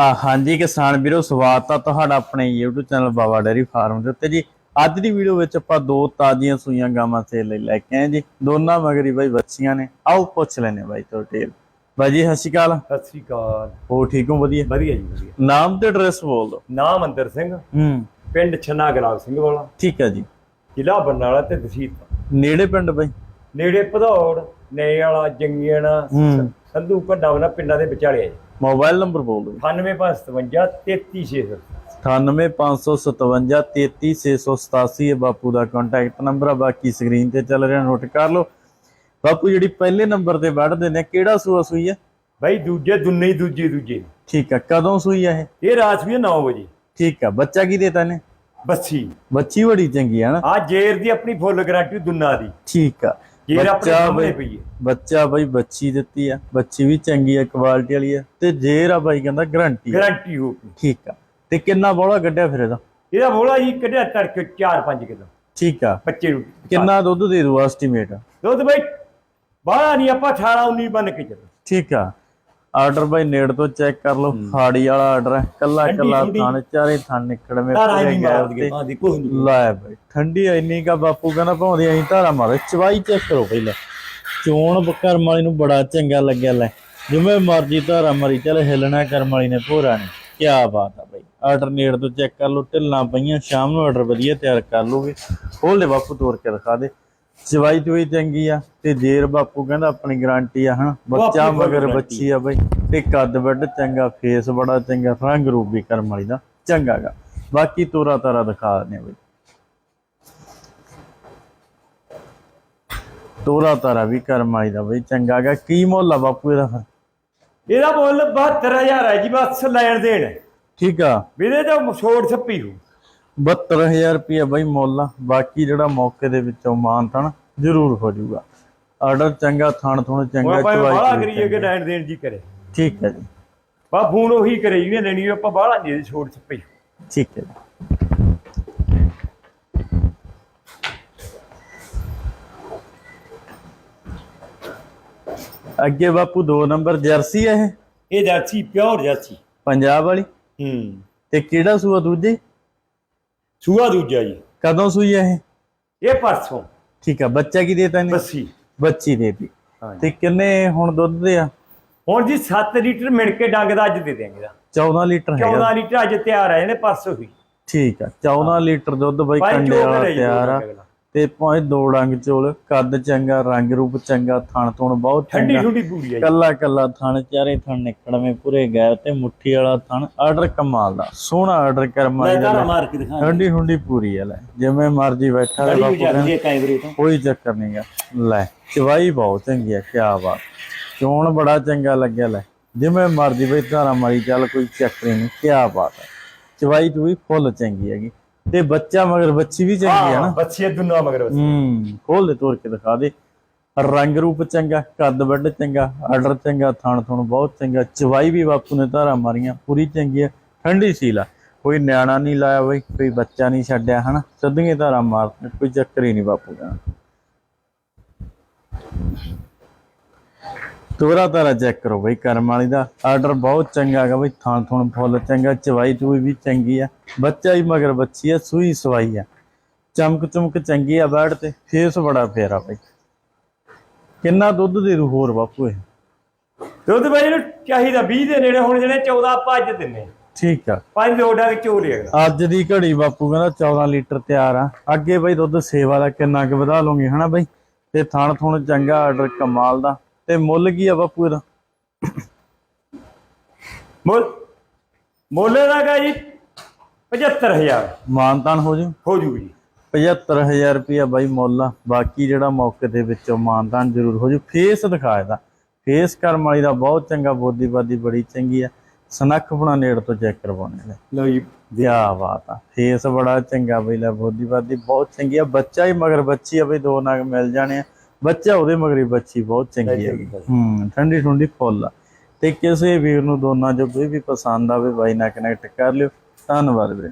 ਹਾਂਜੀ ਕਿਸਾਨ ਵੀਰੋ ਸਵਾਗਤ ਆ ਤੁਹਾਡਾ ਆਪਣੇ YouTube channel Baba dairy farm ਦੇ ਉੱਤੇ। ਜੀ ਅੱਜ ਦੀ ਵੀਡੀਓ ਵਿੱਚ ਆਪਾਂ ਦੋ ਤਾਜ਼ੀਆਂ ਸੂਈਆਂ ਗਾਵਾਂ ਸੇਲ ਲਈ ਲੈ ਕੇ ਆਏ ਜੀ। ਦੋਨਾਂ ਮਗਰੀ ਬਾਈ ਬੱਚੀਆਂ ਨੇ। ਆਓ ਪੁੱਛ ਲੈਨੇ ਬਾਈ ਤੋਂ ਡਿਟੇਲ ਬਾਈ ਜੀ ਸਤਿ ਸ਼੍ਰੀ ਅਕਾਲ। ਸਤਿ ਸ੍ਰੀ ਅਕਾਲ। ਹੋ ਠੀਕ ਹੋ? ਵਧੀਆ? ਵਧੀਆ ਜੀ ਵਧੀਆ। ਨਾਮ ਤੇ ਐਡਰੈਸ ਬੋਲ ਦਿਓ। ਨਾਮ ਅੰਦਰ ਸਿੰਘ। ਹੂੰ। ਪਿੰਡ ਛੰਨਾ ਗੁਲਾਬ ਸਿੰਘ ਵਾਲਾ। ਠੀਕ ਹੈ ਜੀ। ਜ਼ਿਲ੍ਹਾ ਬਰਨਾਲਾ ਤੇ ਤਹਿਸੀਲ। ਨੇੜੇ ਪਿੰਡ ਬਾਈ? ਨੇੜੇ ਭਦੌੜ ਨੇ ਵਾਲਾ ਜੰਗੀਆਣਾ। ਸੰਧੂ ਭੱਡਾ ਵਨਾ ਪਿੰਡਾਂ ਦੇ ਵਿਚਾਲੇ ਆ ਜੀ। ਮੋਬਾਈਲ ਨੰਬਰ ਬੋਲ ਦਿਓ। 9557 98557 33687 ਹੈ ਬਾਪੂ ਦਾ ਕੰਟੈਕਟ ਨੰਬਰ ਆ ਬਾਕੀ ਸਕਰੀਨ ਤੇ ਚੱਲ ਰਿਹਾ ਨੋਟ ਕਰ ਲਓ। ਬਾਪੂ ਜਿਹੜੀ ਪਹਿਲੇ ਨੰਬਰ ਤੇ ਵੜਦੇ ਨੇ ਕਿਹੜਾ ਸੂਆ ਸੂਈ ਹੈ ਬਾਈ ਦੂਜੇ ਦੁੰਨੇ ਹੀ ਦੂਜੇ ਦੂਜੇ। ਠੀਕ ਹੈ ਕਦੋਂ ਸੂਈ ਹੈ ਇਹ? ਇਹ ਰਾਤ ਵੀ 9 ਵਜੇ। ਠੀਕ ਹੈ ਬੱਚਾ ਕੀ ਦੇਤਾ ਨੇ ਬੱਸੀ ਬੱਚੀ ਬੜੀ ਚੰਗੀ ਹੈ ਨਾ ਆ ਜੇਰ ਦੀ ਆਪਣੀ ਫੁੱਲ ਗਾਰੰਟੀ ਦੁੰਨਾ ਦੀ। ਠੀਕ ਆ। ਜੇਰ ਆਪਣੇ ਬੱਚਾ ਸਾਹਮਣੇ ਬਈ ਪਈ ਹੈ। ਬੱਚਾ ਬਈ ਬੱਚੀ ਦਿੱਤੀ ਆ ਬੱਚੀ ਵੀ ਚੰਗੀ ਆ ਕੁਆਲਿਟੀ ਵਾਲੀ ਆ ਤੇ ਜੇਰ ਆ ਬਾਈ ਕਹਿੰਦਾ ਗਰੰਟੀ ਗਾਰੰਟੀ ਹੋ ਠੀਕ ਆ। ਤੇ ਕਿੰਨਾ ਬੋਲਾ ਕੱਢਿਆ ਫਿਰ ਇਹਦਾ? ਇਹਦਾ ਬੋਲਾ ਜੀ ਕੱਢਿਆ ਤੜਕੇ 4-5 ਕਿਲੋ। ਠੀਕ ਆ। ਬੱਚੇ ਨੂੰ ਕਿੰਨਾ ਦੁੱਧ ਦੇ ਦੂ ਐਸਟੀਮੇਟ ਦੁੱਧ ਬਾਈ ਬਾਹਲਾ ਨਹੀਂ ਆਪਾਂ 18 19 ਬਣ ਕੇ ਚੱਲੋ। ਠੀਕ ਆ। ਆਰਡਰ ਬਾਈ ਨੇੜ ਤੋਂ ਚੈੱਕ ਕਰ ਲਓ ਫਾੜੀ ਵਾਲਾ ਆਰਡਰ ਹੈ ਕੱਲਾ ਕੱਲਾ। ਥਾਣ ਚਾਰੇ ਥਾਣ ਨਿਕੜਵੇਂ ਪੂਰੇ ਮਾਰਦੀ ਤੇ। ਲੈ ਬਾਈ ਠੰਡੀ ਇੰਨੀ ਕਾ ਬਾਪੂ ਕਹਿੰਦਾ ਭਾਉਂਦੀ ਅਸੀਂ ਧਾਰਾ ਮਾਰੇ ਚਵਾਈ ਚੈੱਕ ਕਰੋ ਪਹਿਲਾਂ ਚੋਣ ਕਰਮ ਵਾਲੀ ਨੂੰ ਬੜਾ ਚੰਗਾ ਲੱਗਿਆ ਲੈ। ਜਿਵੇਂ ਮਰਜ਼ੀ ਧਾਰਾ ਮਾਰੀ ਚੱਲ ਹਿੱਲਣਾ ਕਰਮ ਵਾਲੀ ਨੇ ਭੋਰਾ ਨੇ। ਕੀ ਬਾਤ ਆ ਬਾਈ। ਆਰਡਰ ਨੇੜ ਤੋਂ ਚੈੱਕ ਕਰ ਲਓ ਢਿੱਲਾਂ ਪਈਆਂ ਸ਼ਾਮ ਨੂੰ ਆਰਡਰ ਵਧੀਆ ਤਿਆਰ ਕਰ ਲੋਗੇ। ਖੋਲ ਦੇ ਬਾਪੂ ਤੋੜ ਕੇ ਦਿਖਾ ਦੇ। ਚਵਾਈ ਚੋਈ ਚੰਗੀ ਆ ਤੇ ਜੇਰ ਬਾਪੂ ਕਹਿੰਦਾ ਆਪਣੀ ਗਾਰੰਟੀ ਆ ਹਾਂ ਬੱਚਾ ਮਗਰ ਬੱਚੀ ਆ ਬਾਈ। ਤੇ ਕੱਦ ਵੱਡ ਚੰਗਾ ਫੇਸ ਬੜਾ ਚੰਗਾ ਰੰਗ ਰੂਪ ਵੀ ਕਰਮ ਵਾਲੀ ਦਾ। ਚੰਗਾਗਾ ਬਾਕੀ ਤੋਰਾ ਤਾਰਾ ਦਿਖਾ ਆ ਬਾਈ। ਤੋਰਾ ਤਾਰਾ ਵੀ ਕਰਮ ਵਾਲੀ ਦਾ ਬਈ ਚੰਗਾਗਾ ਕੀ ਮੁੱਲ ਆ ਬਾਪੂ ਇਹਦਾ ਫਿਰ? ਇਹਦਾ ਮੁੱਲ 72000 ਹੈ ਜੀ ਬਸ ਲੈਣ ਦੇਣ। ਠੀਕ ਆ। ਵੀਰੇ ਤਾਂ ਛੋੜ ਛੱਪੀ ਹੋ 72000 ਰੁਪਇਆ ਬਈ ਮੁੱਲ ਬਾਕੀ ਜਿਹੜਾ ਮੌਕੇ ਦੇ ਵਿੱਚੋਂ ਮਾਨ ਤਣ ਜ਼ਰੂਰ ਹੋ ਜਾਊਗਾ। ਆਰਡਰ ਚੰਗਾ ਥਣ ਥੁਣ ਚੰਗਾ ਚਵਾਈ ਬਾਹਲਾ ਚੂਈ ਕਰੀਏ ਕਿ। ਲੈਣ ਦੇਣ ਜੀ ਕਰੇ। ਠੀਕ ਹੈ ਜੀ। ਬਾ ਫੋਨ ਉਹੀ ਕਰੇ ਜਿਹਨੇ ਲੈਣੀ ਆਪਾਂ ਬਾਹਲਾ ਨਹੀਂ ਛੋੜ ਛੱਪੀ। ਠੀਕ ਹੈ ਅੱਗੇ ਬਾਪੂ 2 ਨੰਬਰ ਜਰਸੀ ਹੈ ਇਹ। ਇਹ ਜਾਚੀ ਪਿਓਰ ਜਾਚੀ ਪੰਜਾਬ ਵਾਲੀ। ਹੂੰ। ਤੇ ਕਿਹੜਾ ਸੂਆ ਦੂਜੇ? ਸੂਆ ਦੂਜਾ ਜੀ। ਕਦੋਂ ਸੂਈ ਹੈ ਇਹ? ਇਹ ਪਰਸੋਂ। ਠੀਕ ਆ ਬੱਚਾ ਕੀ ਦੇਤਾ ਨੇ ਬੱਸੀ ਬੱਚੀ ਦੇਤੀ। ਤੇ ਕਿੰਨੇ ਹੁਣ ਦੁੱਧ ਦੇ ਆ? ਹੁਣ ਜੀ 7 ਲੀਟਰ ਮਿਣ ਕੇ ਡੰਗ ਦਾ ਅੱਜ ਦੇ ਦਿਆਂਗੇ ਦਾ 14 ਲੀਟਰ ਹੈਗਾ। 14 ਲੀਟਰ ਅੱਜ ਤਿਆਰ ਹੈ ਇਹਨੇ ਪਰਸੋਂ ਹੀ। ਠੀਕ ਆ 14 ਲੀਟਰ ਦੁੱਧ ਬਈ ਕੰਡੇ ਵਾਲਾ ਤਿਆਰ ਆ। ਤੇ ਭਾਵੇਂ ਦੋ ਡੰਗ ਚੋਲ ਕੱਦ ਚੰਗਾ ਰੰਗ ਰੂਪ ਚੰਗਾ ਥਣ ਥੁਣ ਬਹੁਤ ਠੰਡੀ ਚੰਗਾ। ਠੰਡੀ ਪੂਰੀ ਹੈ। ਕੱਲਾ ਕੱਲਾ ਥਣ ਚਾਰੇ ਥਣ ਨਿਕੜਵੇਂ ਪੂਰੇ ਗਏ ਤੇ ਮੁੱਠੀ ਵਾਲਾ ਥਣ ਆਰਡਰ ਕਮਾਲ ਦਾ ਸੋਹਣਾ ਆਰਡਰ ਕਰਮਾ ਕੇ ਦਿਖਾ ਠੰਡੀ ਹੁੰਡੀ ਪੂਰੀ ਆ ਲੈ ਜਿਵੇਂ ਮਰਜ਼ੀ ਬੈਠਾ ਬਾਪੂ ਹੈ ਤੋਂ। ਕੋਈ ਚੱਕਰ ਨਹੀਂਗਾ ਲੈ ਚਵਾਈ ਬਹੁਤ ਚੰਗੀ ਆ ਕਿਆ ਬਾਤ। ਚੋਣ ਬੜਾ ਚੰਗਾ ਲੱਗਿਆ ਲੈ ਜਿਵੇਂ ਮਰਜ਼ੀ ਬਈ ਧਾਰਾ ਮਾਰੀ ਚੱਲ ਕੋਈ ਚੱਕਰ ਹੀ ਨਹੀਂ ਕਿਆ ਬਾਤ ਹੈ ਚਵਾਈ ਚੂਈ ਫੁੱਲ ਚੰਗੀ ਹੈਗੀ। ਤੇ ਬੱਚਾ ਮਗਰ ਬੱਚੀ ਵੀ ਚੰਗੀ ਹੈ ਨਾ। ਬੱਚੇ ਦੁਨਾ ਮਗਰ ਬੱਚੇ। ਹੂੰ ਖੋਲ ਦੇ ਤੋੜ ਕੇ ਦਿਖਾ ਦੇ। ਰੰਗ ਰੂਪ ਚੰਗਾ ਕੱਦ ਵੱਡ ਚੰਗਾ ਆਰਡਰ ਚੰਗਾ ਥਣ ਥਣ ਬਹੁਤ ਚੰਗਾ। ਚਵਾਈ ਵੀ ਬਾਪੂ ਨੇ ਧਾਰਾ ਮਾਰੀਆਂ ਪੂਰੀ ਚੰਗੀ ਹੈ ਠੰਡੀ ਸੀਲ ਆ। ਕੋਈ ਨਿਆਣਾ ਨਹੀਂ ਲਾਇਆ ਬਈ ਕੋਈ ਬੱਚਾ ਨਹੀਂ ਛੱਡਿਆ ਹਨਾ? ਸਦੀਆਂ ਧਾਰਾ ਮਾਰ ਕੋਈ ਚੱਕਰ ਹੀ ਨਹੀਂ ਬਾਪੂ ਦਾ। ਤੋਰਾ ਤਾਰਾ ਚੈੱਕ ਕਰੋ ਬਈ ਕਰਮ ਵਾਲੀ ਦਾ ਆਰਡਰ ਬਹੁਤ ਚੰਗਾ ਹੈਗਾ ਬਈ ਥਾਂ ਥੁਣ ਫੁੱਲ ਚੰਗਾ ਚਵਾਈ ਚੂਈ ਵੀ ਚੰਗੀ ਆ। ਬੱਚਾ ਹੀ ਮਗਰ ਬੱਚੀ ਆ ਸੂਈ ਸਵਾਈ ਆ। ਚਮਕ ਚਮਕ ਚੰਗੀ ਆ ਬੈਡ ਤੇ ਫੇਸ ਬੜਾ ਫੇਰਾ ਬਈ। ਕਿੰਨਾ ਦੁੱਧ ਦੇ ਦੂ ਹੋਰ ਬਾਪੂ ਇਹ। ਦੁੱਧ ਬਾਈ ਨੂੰ ਚਾਹੀਦਾ 20 ਦੇ ਨੇੜੇ ਹੁਣ ਜਿਹੜੇ 14 ਭੱਜ ਦਿੰਨੇ। ਠੀਕ ਆ। ਪੰਜ ਲੋਡਾ ਵਿੱਚ ਚੋ ਲਿਆ ਅੱਜ ਦੀ ਘੜੀ ਬਾਪੂ ਕਹਿੰਦਾ 14 ਲੀਟਰ ਤਿਆਰ ਆ। ਅੱਗੇ ਬਈ ਦੁੱਧ ਸੇਵਾ ਦਾ ਕਿੰਨਾ ਕੁ ਵਧਾ ਲਓਗੇ ਹਨਾ ਬਈ? ਤੇ ਥਣ ਥੁਣ ਚੰਗਾ ਆਰਡਰ ਕਮਾਲ ਦਾ। ਤੇ ਮੁੱਲ ਕੀ ਆ ਬਾਪੂ ਇਹਦਾ? ਮੁੱਲ? ਮੁੱਲ ਦਾ ਗਾ ਜੀ 75000 ਮਾਨਤਾਨ ਹੋ ਜੂ? ਹੋ ਜੂ ਜੀ। 75000 ਰੁਪਇਆ ਬਾਈ ਮੁੱਲ ਆ। ਬਾਕੀ ਜਿਹੜਾ ਮੌਕੇ ਦੇ ਵਿੱਚੋਂ ਮਾਨਤਾਨ ਜ਼ਰੂਰ ਹੋ ਜੂ। ਫੇਸ ਦਿਖਾ ਇਹਦਾ। ਫੇਸ ਕਰਮ ਵਾਲੀ ਦਾ ਬਹੁਤ ਚੰਗਾ ਬੋਦੀ ਬਾਦੀ ਬੜੀ ਚੰਗੀ ਆ। ਸਨੱਖ ਬਣਾ ਨੇੜ ਤੋਂ ਚੈੱਕ ਕਰਵਾਉਣੇ ਨੇ। ਲਓ ਜੀ। ਕਿਆ ਬਾਤ ਆ। ਫੇਸ ਬੜਾ ਚੰਗਾ ਬਈ ਲੈ ਬੋਦੀ ਬਾਦੀ ਬਹੁਤ ਚੰਗੀ ਆ। ਬੱਚਾ ਹੀ ਮਗਰ ਬੱਚੀ ਆ ਬਈ ਦੋ ਨਗ ਮਿਲ ਜਾਣੇ ਆ। ਬੱਚਾ ਉਹਦੇ ਮਗਰੀ ਬੱਚੀ ਬਹੁਤ ਚੰਗੀ ਹੈਗੀ। ਹੂੰ ਠੰਡੀ ਠੰਡੀ ਫੁੱਲ ਆ। ਤੇ ਕਿਸੇ ਵੀਰ ਨੂੰ ਦੋਨਾਂ ਚੋਂ ਕੋਈ ਵੀ ਪਸੰਦ ਆਵੇ ਬਾਈ ਨਾਲ ਕਨੈਕਟ ਕਰ ਲਿਓ। ਧੰਨਵਾਦ ਵੀਰੇ।